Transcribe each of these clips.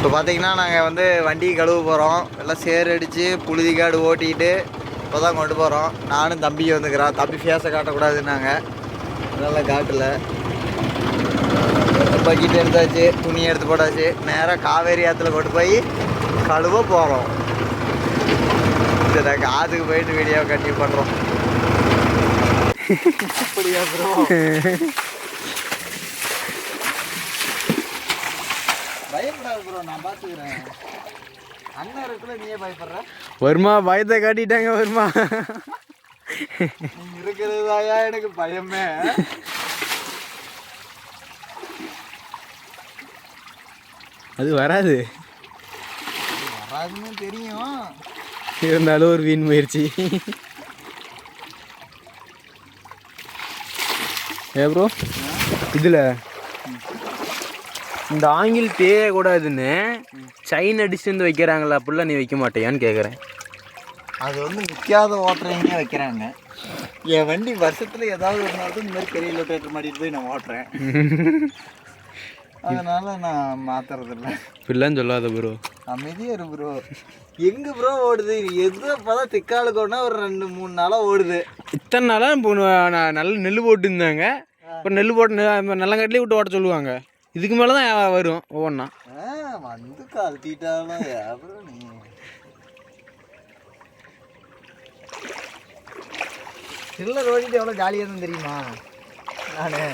இப்போ பார்த்தீங்கன்னா நாங்கள் வந்து வண்டி கழுவ போகிறோம். எல்லாம் சேர் அடித்து புழுதி காடு ஓட்டிட்டு இப்போ தான் கொண்டு போகிறோம். நானும் தம்பி வந்துக்கிறோம். தம்பி ஃபேஸை காட்டக்கூடாதுன்னாங்க. அதனால் காட்டல. பக்கெட் எடுத்தாச்சு துணி எடுத்து போட்டாச்சு. நேராக காவேரி ஆற்றுல கொண்டு போய் கழுவ போகிறோம் சரி காதுக்கு போயிட்டு வீடியோ கண்டினியூ பண்ணுறோம் அப்படியா ப்ரோ பயப்படாது ப்ரோ நான் பார்த்துக்கிறேன் அண்ணன் இருக்குள்ள நீயே பயப்படுற? வருமா பயத்தை காட்டிட்டாங்க வருமா? இருக்கிறதாயா எனக்கு பயமே. அது வராது. வராதுன்னு தெரியும். இருந்தாலும் ஒரு வீண் முயற்சி. ஏ ப்ரோ இதில். இந்த ஆங்கில் தேயக்கூடாதுன்னு சைன் அடிச்சு வந்து வைக்கிறாங்களா அப்படிலாம் நீ வைக்க மாட்டேயான்னு கேட்குறேன் அது வந்து நிற்காத ஓட்டுறவங்க வைக்கிறாங்க. என் வண்டி வருஷத்துல ஏதாவது ஒரு நாள் இந்த மாதிரி பெரிய லொட்டேட்டர் மாட்டிட்டு போய் நான் ஓட்டுறேன். அதனால நான் மாத்துறதில்ல. இப்படிலாம் சொல்லாத ப்ரோ அமைதியா இரு ப்ரோ எங்க ப்ரோ ஓடுது? எது அப்பதான் திக்காலு கொண்டா ஒரு ரெண்டு மூணு நாளா ஓடுது. இத்தனை நாளாக இப்போ நான் நல்ல நெல் போட்டுருந்தாங்க இப்போ நெல் போட்டு நல்லங்காட்டிலே விட்டு ஓட்ட சொல்லுவாங்க. இதுக்கு மேலே தான் வரும் ஒவ்வொன்றா வந்து கழட்டிட்டாலும் சில்லர் ஓடிட்டு எவ்வளோ ஜாலியாக இருந்தது தெரியுமா? நானு.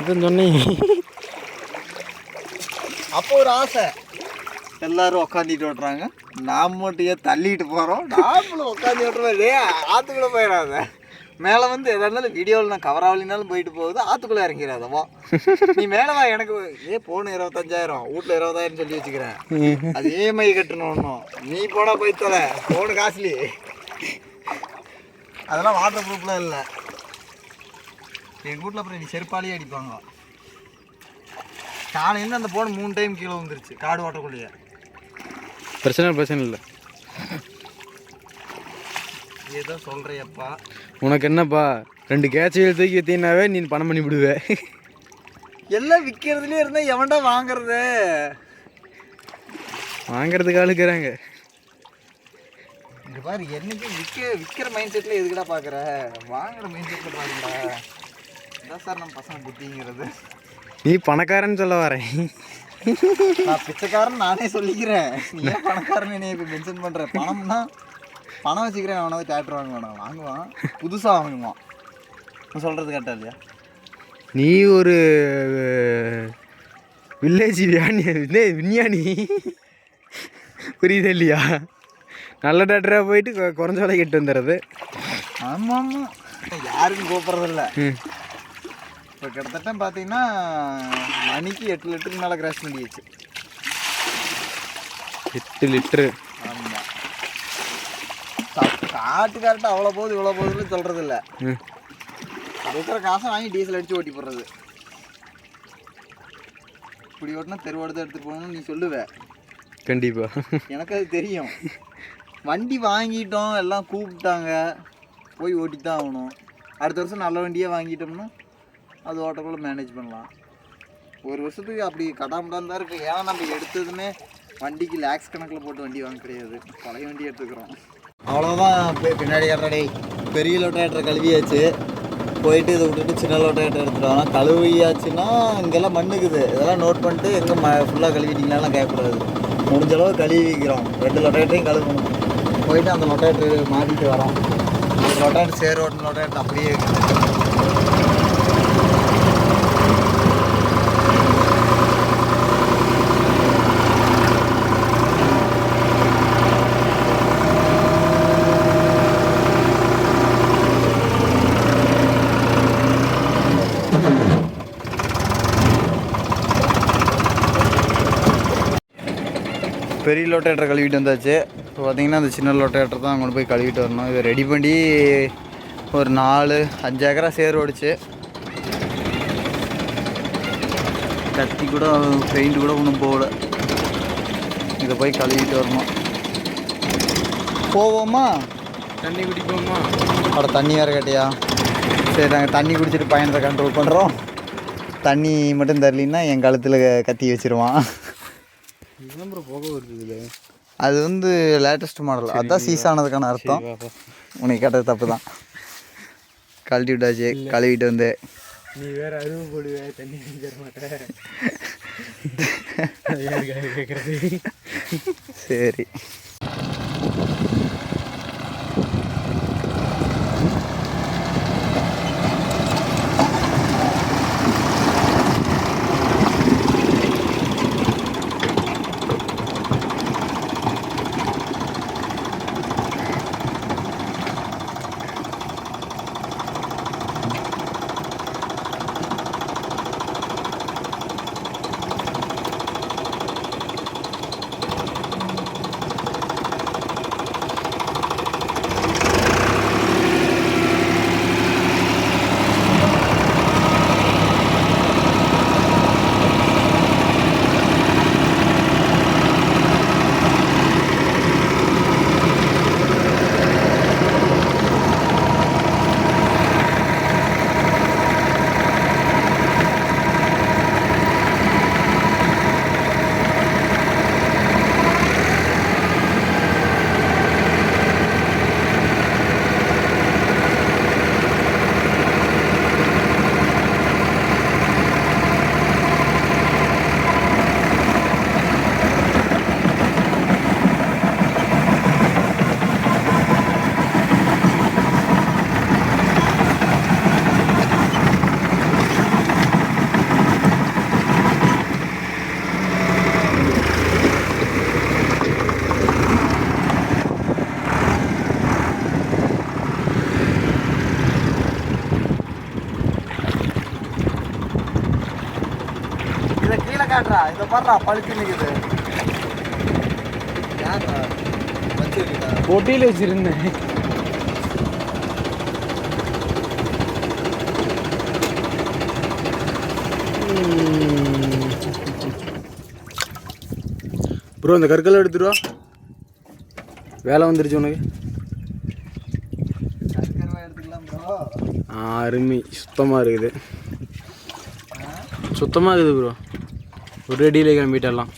இதான் சொன்னீங்க அப்போ ஒரு ஆசை. எல்லாரும் உக்காந்துட்டு ஓட்டுறாங்க. நாம் மட்டும் ஏன் தள்ளிட்டு போகிறோம் நாமளும் உட்காந்து ஓட்டுறோம். ஆற்றுக்குள்ளே போயிடாத. மேலே வந்து எதா இருந்தாலும் வீடியோவில் நான் கவர் ஆகலினாலும் போயிட்டு போகுது ஆற்றுக்குள்ளே இறங்கிறாதவா நீ மேலே வா எனக்கு ஏ போன இருபத்தஞ்சாயிரம் வீட்டில் இருபதாயிரம் சொல்லி வச்சுக்கிறேன். அது ஏஎம்ஐ கட்டணும் ஒன்றும் நீ போனா போய் தொலை ஃபோனு காஸ்ட்லி அதெல்லாம் வாட்டர் ப்ரூஃப்லாம் இல்லை. எங்கள் வீட்டில் அப்புறம் நீ செருப்பாலேயே அடிப்பாங்க. காலையிலேருந்து அந்த போன் மூணு டைம் கீழே வந்துருச்சு காடு ஓட்டக்குள்ளேயே பிரச்சனை பிரச்சனை இல்லை. ஏதோ சொல்கிறியப்பா உனக்கு என்னப்பா? ரெண்டு கேட்சைகள் தூக்கி வித்தீங்கன்னாவே நீ பணம் பண்ணி விடுவே. எல்லாம் விற்கிறதுலே இருந்தால் எவன்டா வாங்குறது? வாங்குறதுக்கு ஆளுக்குறாங்க. இங்க பாரு என்னைக்கு விற்க விற்கிற மைண்ட் செட்டில் எதுக்குடா பார்க்குற வாங்குற மைண்ட் செட்டில் பாருங்கடா இதான் சார் நம்ம பசங்க புத்திங்கிறது. நீ பணக்காரன்னு சொல்ல வரேன் நான் பிச்சைக்காரன் நானே சொல்லிக்கிறேன். நீ பணக்காரன் என்னைய இப்போ மென்ஷன் பண்ணுற பணம்னா பணம் வச்சுக்கிறேன் அவனை தேட்டர் வாங்க வேணாம் வாங்குவான். புதுசாக வாங்குவான். நான் சொல்கிறது கரெக்டாக இல்லையா? நீ ஒரு வில்லேஜ் இதே விஞ்ஞானி. புரியுது இல்லையா? நல்ல டாக்டராக போயிட்டு குறைஞ்ச விலை கெட்டு வந்துடுறது. ஆமாம் ஆமாம் யாருக்கும் கூப்பிட்றதில்ல. இப்போ கிட்டத்தட்ட பார்த்தீங்கன்னா மணிக்கு எட்டு லிட்டருக்கு மேலே கிராஸ் பண்ணிடுச்சு எட்டு லிட்ரு கரெக்டாக அவ்வளோ போகுது இவ்வளோ போகுதுன்னு சொல்கிறது இல்லை இருக்கிற காசை வாங்கி டீசல் அடித்து ஓட்டி போடுறது. இப்படி ஓட்டினா தெருவோடு எடுத்துகிட்டு போகணும்னு நீ சொல்லுவ. கண்டிப்பாக எனக்கு அது தெரியும். வண்டி வாங்கிட்டோம் எல்லாம் கூப்பிட்டாங்க. போய் ஓட்டி தான் ஆகணும். அடுத்த வருஷம் நல்ல வண்டியே வாங்கிட்டோம்னா அது ஓட்டக்குள்ள மேனேஜ் பண்ணலாம். ஒரு வருஷத்துக்கு அப்படி கடாமடான் தான் இருக்குது ஏன்னா நம்ம எடுத்ததுமே வண்டிக்கு லேக்ஸ் கணக்கில் போட்டு வண்டி வாங்க கிடையாது. பழைய வண்டி எடுத்துக்கிறோம். அவ்வளோதான் பின்னாடி ஏறடே பெரிய லோட்டாயிட்டரை கழுவியாச்சு. போயிட்டு இதை விட்டுட்டு சின்ன லோட்டாயிட்டர் எடுத்துட்டு வரோம் கழுவியாச்சுன்னா இங்கெல்லாம் மண்ணுக்குது. இதெல்லாம் நோட் பண்ணிட்டு எங்கே ம ஃபுல்லாக கழுவிட்டிங்களாலாம் கேட்கக்கூடாது. முடிஞ்ச அளவு கழுவிக்கிறோம் ரெண்டு லொட்டேட்டரையும் கழுவணும். போயிட்டு அந்த லொட்டாயிட்டர் மாட்டிட்டு வரோம். லொட்டேட்டர் லொட்டாயிட்டு சேர் ஓட்டின லொட்டேட்டர் அப்படியே இருக்குது பெரிய லோட்டேட்டரை கழுவிட்டு வந்தாச்சு. இப்போ பார்த்தீங்கன்னா அந்த சின்ன லோட்டேட்டர் தான் கொண்டு போய் கழுவிட்டு வரணும். இதை ரெடி பண்ணி ஒரு நாலு அஞ்சு ஏக்கரா சேர் ஓடிச்சு. கத்தி கூட பெயிண்ட் கூட ஒன்றும் போகல. இதை போய் கழுவிட்டு வரணும். போவோமா? தண்ணி குடிப்போமா? அட தண்ணி வேறு கேட்டியா? சரி நாங்கள் தண்ணி குடிச்சிட்டு பயணத்தை கண்ட்ரோல் பண்ணுறோம் தண்ணி மட்டும் தரலின்னா என் கழுத்தில் கத்தி வச்சிருவான். போக வருது அது வந்து லேட்டஸ்ட் மாடல் அதான் சீஸ் ஆனதுக்கான அர்த்தம். உனக்கு கேட்டது தப்பு தான் கழட்டி விட்டாச்சு கழுவிட்டு வந்து. நீ வேற அருவு போடுவே தண்ணி தர மாட்டேன் கேட்கறது சரி. இதை கீழே காட்டுறா. இதை பாடுறா பழுத்து நிற்குது பொட்டியில் வச்சிருந்தேன். ப்ரோ இந்த கற்களை எடுத்துருவா வேலை வந்துருச்சு உனக்கு. சர்க்கரை எடுத்துக்கலாம் ப்ரோ. ஆ, அருமை. சுத்தமாக இருக்குது. சுத்தமாக இருக்குது ப்ரோ. ஒரு அடியில் கிளம்பிட்டலாம்.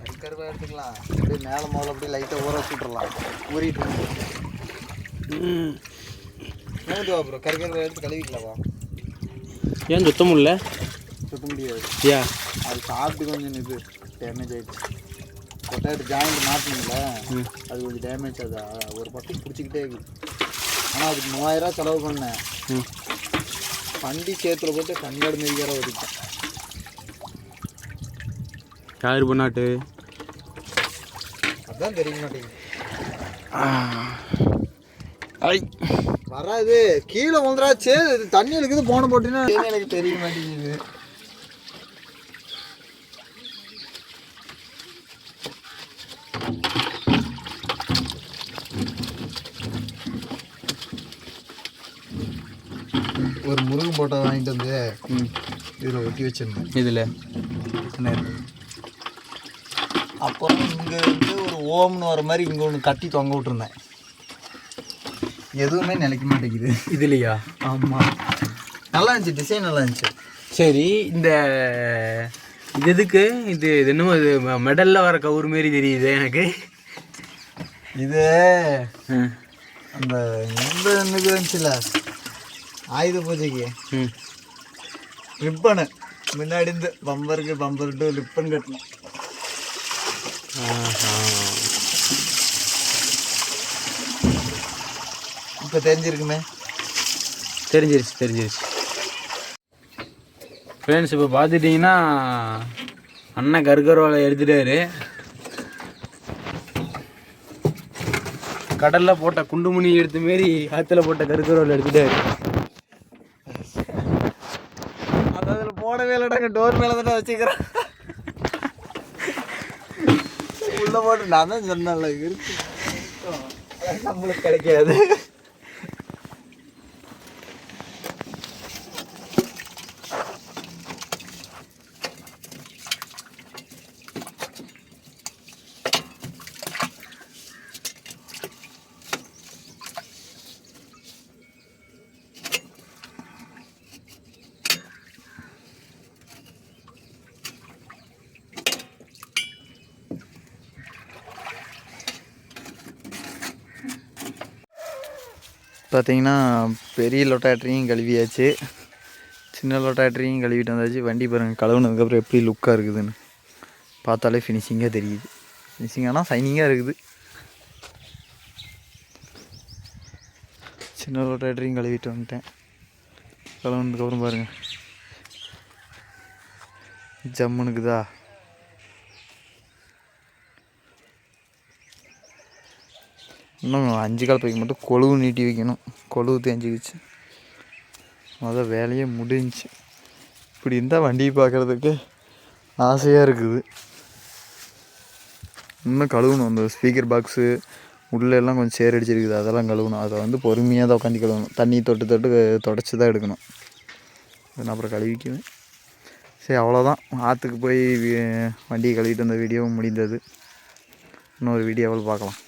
கருக்கருவா எடுத்துக்கலாம். அப்படியே மேலே முதல்ல அப்படியே லைட்டாக ஊற வச்சுட்றலாம் ஊறிட்டு வந்து. மூதுவா ப்ரோ கருக்கருவா எடுத்து கழுவிக்கலாவா ஏன் சுத்தம் இல்லை சுத்த முடியாது. ஏன் அது சாப்பிட்டு கொஞ்சம் இது டேமேஜ் ஆயிடுச்சு. கொட்டாயிட்டு ஜாயிண்ட் மாற்றிங்கள ம். அது கொஞ்சம் டேமேஜ் அ- ஒரு பக்கம் பிடிச்சிக்கிட்டே இருக்குது ஆனால் அதுக்கு மூவாயிரம் செலவு பண்ணேன். ம். வண்டி சேத்துல போட்டு கண்காடு மிதிக்கிற வரைக்கும் யார் பண்ணாட்டு அதான் தெரிய மாட்டேங்குது ஐ. வராது. கீழே வந்துடாச்சு இது தண்ணி இருக்குது போன போட்டினா எனக்கு தெரிய மாட்டேங்குது ஒரு முருகன் போட்டோ வாங்கிட்டு வந்து இதில் ஒட்டி வச்சிருந்தேன். இதில். நேத்து. அப்புறம் இங்கே வந்து ஒரு ஓம்னு வர மாதிரி இங்கே ஒன்று கட்டி தொங்க விட்டுருந்தேன். எதுவுமே நிலைக்க மாட்டேங்குது. இதுலையா? ஆமாம் நல்லா இருந்துச்சு டிசைன் நல்லா இருந்துச்சு. சரி இந்த இது எதுக்கு? இது இது என்னமோ இது மெடலில் வர கவுர் மாரி தெரியுது எனக்கு. இது அந்த எந்த இதுக்கு இருந்துச்சுல? ஆயுத பூஜைக்கு. ம். ரிப்பனு. முன்னாடி இருந்து பம்பருக்கு பம்பர் டு ரிப்பன் கட்டணும். இப்போ தெரிஞ்சிருக்குமே? தெரிஞ்சிருச்சு தெரிஞ்சிருச்சு. ஃப்ரெண்ட்ஸ் இப்போ பார்த்துட்டிங்கன்னா அண்ணன் கருக்கருவாலை எடுத்துட்டாரு. கடலில் போட்ட குண்டுமணி எடுத்த மாரி ஆற்றுல போட்ட கருக்கருவாலை எடுத்துட்டாரு. அது அதில் போடவே இல்லைடாங்க டோர் மேலே தானே வச்சுக்கிறேன். உள்ள போட்டு நான் தான் சொன்னேன்ல இருக்கு நம்மளுக்கு கிடைக்காது. பார்த்தீங்கன்னா பெரிய லொட்டாட்ரியும் கழுவியாச்சு. சின்ன லொட்டாட்ரியும் கழுவிட்டு வந்தாச்சு. வண்டி பாருங்கள் கழுவுனதுக்கப்புறம் எப்படி லுக்காக இருக்குதுன்னு. பார்த்தாலே ஃபினிஷிங்காக தெரியுது. ஃபினிஷிங்கானா சைனிங்காக இருக்குது. சின்ன லொட்டாட்ரியும் கழுவிட்டு வந்துட்டேன். கழுவுனதுக்கப்புறம் பாருங்கள் ஜம்முனுக்குதா? இன்னும் அஞ்சு கால் பைக்கு மட்டும் கொழுவு நீட்டி வைக்கணும். கொழுவு தேஞ்சிக்கிச்சு மொதல் வேலையே முடிஞ்சுச்சு. இப்படி இருந்தால் வண்டியை பார்க்குறதுக்கு ஆசையாக இருக்குது. இன்னும் கழுவணும். அந்த ஸ்பீக்கர் பாக்ஸு உள்ளே எல்லாம் கொஞ்சம் சேர் அடிச்சிருக்குது. அதெல்லாம் கழுவணும். அதை வந்து பொறுமையாக தான் உட்காந்து கழுவணும். தண்ணி தொட்டு தொட்டு தொடச்சி தான் எடுக்கணும். நான் அப்புறம் கழுவிக்குவேன் சரி அவ்வளோதான் ஆற்றுக்கு போய் வண்டியை கழுவிட்டு வந்த வீடியோவும் முடிந்தது. இன்னொரு வீடியோவில் பார்க்கலாம்.